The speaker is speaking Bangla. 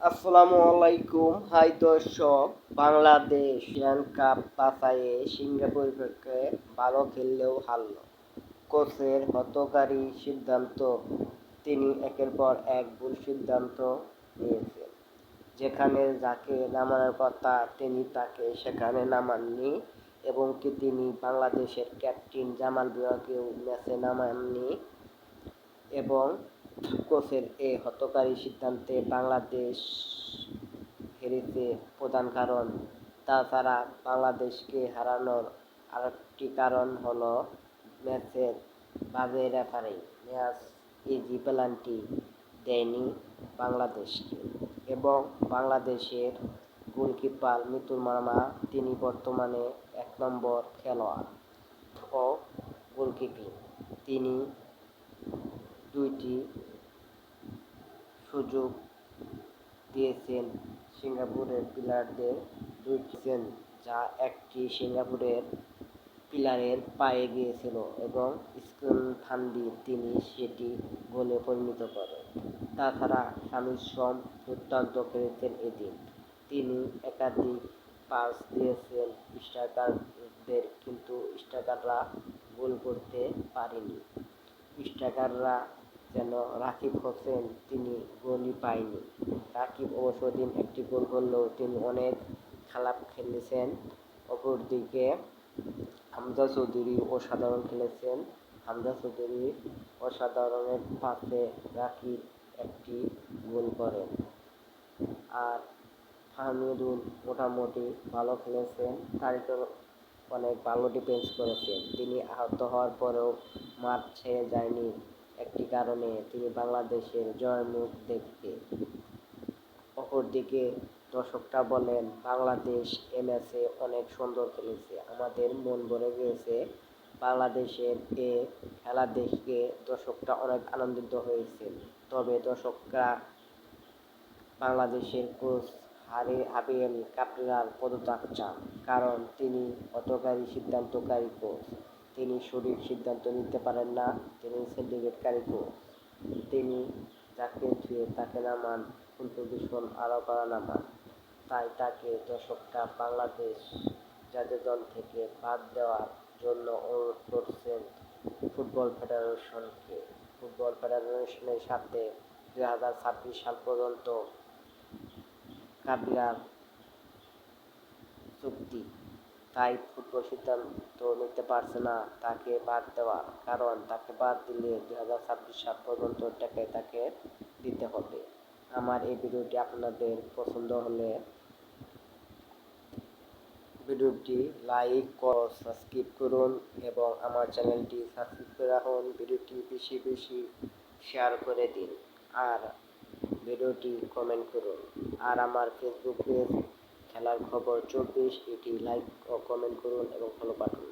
আসসালামু আলাইকুম। হাই দর্শক, বাংলাদেশ এশিয়ান কাপ বাছাইয়ে সিঙ্গাপুর পক্ষে ভালো খেললেও হারল। কোচের হতকারী সিদ্ধান্ত, তিনি একের পর এক ভুল সিদ্ধান্ত নিয়েছেন। যেখানে যাকে নামানোর কথা, তিনি তাকে সেখানে নামাননি এবং কি তিনি বাংলাদেশের ক্যাপ্টেন জামাল বিভাগেও ম্যাচে নামাননি এবং কোচের এই হতকারী সিদ্ধান্তে বাংলাদেশ হেরেছে প্রধান কারণ। তাছাড়া বাংলাদেশকে হারানোর আরেকটি কারণ হলো ম্যাচের বাজে রেফারি। ম্যাচ ইজি পেনাল্টি দেয়নি বাংলাদেশকে এবং বাংলাদেশের গোলকিপার মিতুল মার্মা তিনি বর্তমানে এক নম্বর খেলোয়াড় ও গোলকিপিং তিনি দুইটি সুযোগ দিয়েছেন সিঙ্গাপুরের প্লেয়ারদের দুইটি যা একটি সিঙ্গাপুরের পিলারের পায়ে গিয়েছিল এবং স্কুল ফান্দি তিনি সেটি গোলে পরিণত করেন। তাছাড়া স্বামীর শ্রম দুর্দান্ত খেলেছেন এদিন। তিনি একাধিক পাস দিয়েছেন স্ট্রাইকারদের কিন্তু স্ট্রাইকাররা গোল করতে পারেনি। স্ট্রাইকাররা যেন রাকিব হোসেন তিনি গোলই পায়নি। রাকিব অবশ্য দিন একটি গোল করলেও তিনি অনেক খারাপ খেলেছেন। অপরদিকে হামজা চৌধুরী অসাধারণ খেলেছেন। হামজা চৌধুরী অসাধারণের পাশে রাকিব একটি গোল করেন। আর ফাহমিদুল মোটামুটি ভালো খেলেছেন। তারিখের অনেক ভালো ডিফেন্স করেছেন। তিনি আহত হওয়ার পরেও মাঠ ছেড়ে যায়নি। একটি কারণে তিনি বাংলাদেশের জয়মুখ দেখতে অপরদিকে দর্শকরা বলেন, বাংলাদেশ এ ম্যাচে অনেক সুন্দর খেলেছে, আমাদের মন ভরে গিয়েছে। বাংলাদেশের এ খেলা দেখে দর্শকরা অনেক আনন্দিত হয়েছে তবে দর্শকরা বাংলাদেশের কোচ হারে, হাবিয়েল কাপড়ার পদত্যাগ চান, কারণ তিনি অতকারী সিদ্ধান্তকারী কোচ। তিনি সঠিক সিদ্ধান্ত নিতে পারেন না। তিনি সিন্ডিকেটকারী কোচ তিনি যাকে ছুঁয়ে তাকে নামান ফুল পজিশন আরও করা নামান। তাই তাকে দর্শকরা বাংলাদেশ জাতীয় দল থেকে বাদ দেওয়ার জন্য অনুরোধ করছেন ফুটবল ফেডারেশনকে। ফুটবল ফেডারেশনের সাথে দুই হাজার ছাব্বিশ সাল পর্যন্ত কাবিরার চুক্তি তাই ফুটবল সিদ্ধান্ত নিতে পারছে না তাকে বাদ দেওয়া কারণ তাকে বাদ দিলে দু হাজার ছাব্বিশ সাল পর্যন্ত টাকা তাকে দিতে হবে। আমার এই ভিডিওটি আপনাদের পছন্দ হলে ভিডিওটি লাইক ও সাবস্ক্রাইব করুন এবং আমার চ্যানেলটি সাবস্ক্রাইব করে রাখুন। ভিডিওটি বেশি বেশি শেয়ার করে দিন আর ভিডিওটি কমেন্ট করুন। আর আমার ফেসবুক পেজ খেলার খবর চব্বিশ এটি লাইক ও কমেন্ট করুন এবং ফলো পাঠান।